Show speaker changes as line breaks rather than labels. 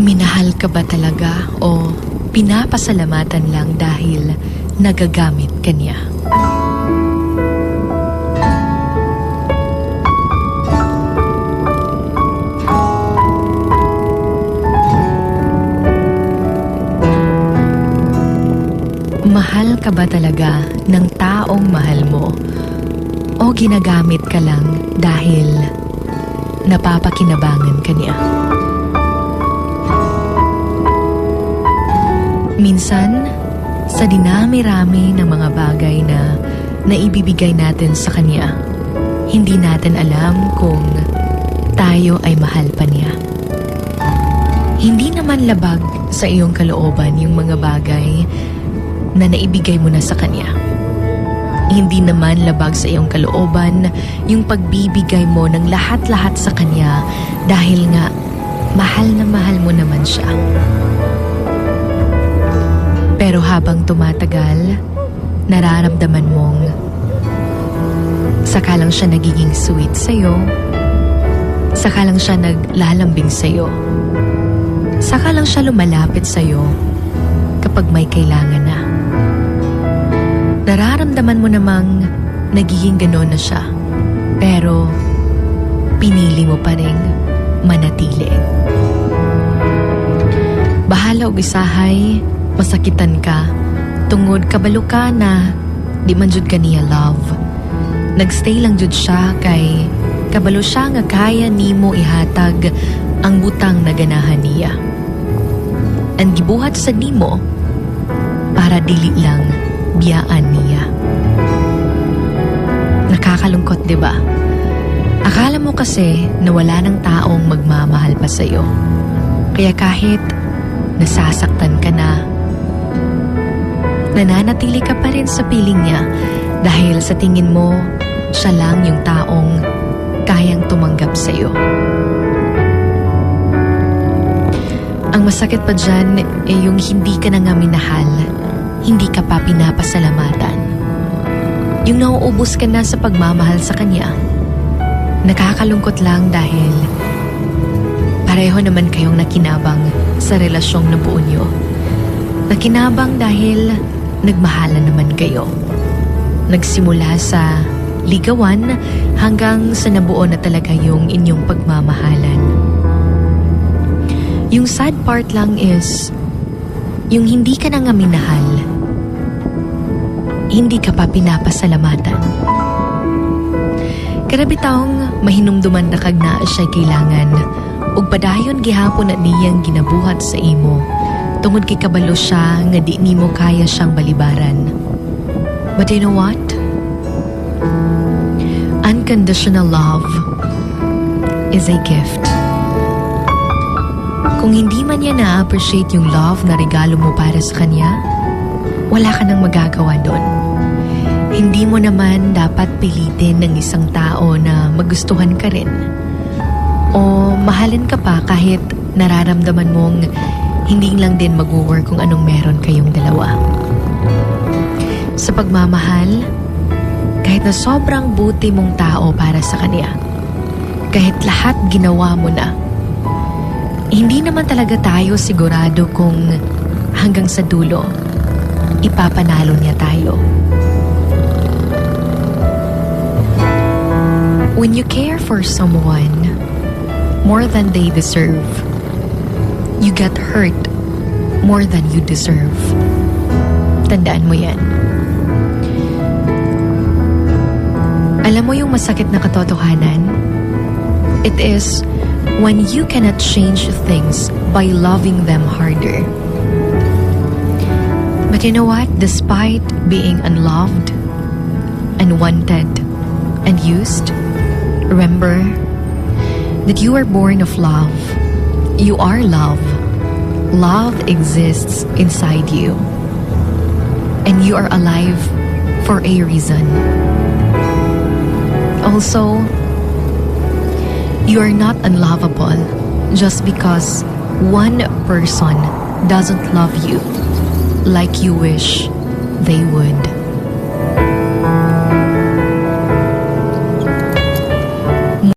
Minahal ka ba talaga o pinapasalamatan lang dahil nagagamit ka niya? Mahal ka ba talaga ng taong mahal mo? O ginagamit ka lang dahil napapakinabangan ka niya? Minsan, sa dinami-rami ng mga bagay na naibibigay natin sa Kanya, hindi natin alam kung tayo ay mahal pa niya. Hindi naman labag sa iyong kalooban yung mga bagay na naibigay mo na sa Kanya. Hindi naman labag sa iyong kalooban yung pagbibigay mo ng lahat-lahat sa Kanya dahil nga mahal na mahal mo naman siya. Pero habang tumatagal, nararamdaman mong saka lang siya nagiging sweet sa'yo, saka lang siya naglalambing sa'yo, saka lang siya lumalapit sa'yo kapag may kailangan na. Nararamdaman mo namang nagiging ganon na siya, pero pinili mo pa rin manatili. Bahala og isahay, masakitan ka, tungod kabalo ka na di man jud ka niya love. Nagstay lang jud siya kay kabalo siya nga kaya nimo ihatag ang butang na ganahan niya. Ang gibuhat sa nimo para dili lang biyaan niya. Nakakalungkot, di ba? Akala mo kasi na wala ng taong magmamahal pa sa'yo. Kaya kahit nasasaktan ka na, nananatili ka pa rin sa piling niya dahil sa tingin mo, siya lang yung taong kayang tumanggap sa'yo. Ang masakit pa dyan ay yung hindi ka na nga minahal, hindi ka pa pinapasalamatan. Yung nauubos ka na sa pagmamahal sa kanya, nakakalungkot lang dahil pareho naman kayong nakinabang sa relasyong nabuo nyo. Nakinabang dahil nagmahalan naman kayo. Nagsimula sa ligawan hanggang sa nabuo na talaga yung inyong pagmamahalan. Yung sad part lang is, yung hindi ka na nga hindi ka pa pinapasalamatan. Karabitawng mahinumduman na kag naa siya kailangan, ug padayon gihapon na niyang ginabuhat sa imo, tungod kay kabalo siya nga di nimo kaya siyang balibaran. But you know what? Unconditional love is a gift. Kung hindi man niya na-appreciate yung love na regalo mo para sa kanya, wala ka nang magagawa doon. Hindi mo naman dapat pilitin ng isang tao na magustuhan ka rin. O mahalin ka pa kahit nararamdaman mong hindi lang din mag-work kung anong meron kayong dalawa. Sa pagmamahal, kahit na sobrang buti mong tao para sa kanya, kahit lahat ginawa mo na, hindi naman talaga tayo sigurado kung hanggang sa dulo, ipapanalo niya tayo. When you care for someone more than they deserve, you get hurt more than you deserve. Tandaan mo yan. Alam mo yung masakit na katotohanan? It is when you cannot change things by loving them harder. But you know what? Despite being unloved, unwanted, and used, remember that you are born of love. You are love. Love exists inside you. And you are alive for a reason. Also, you are not unlovable just because one person doesn't love you like you wish they would.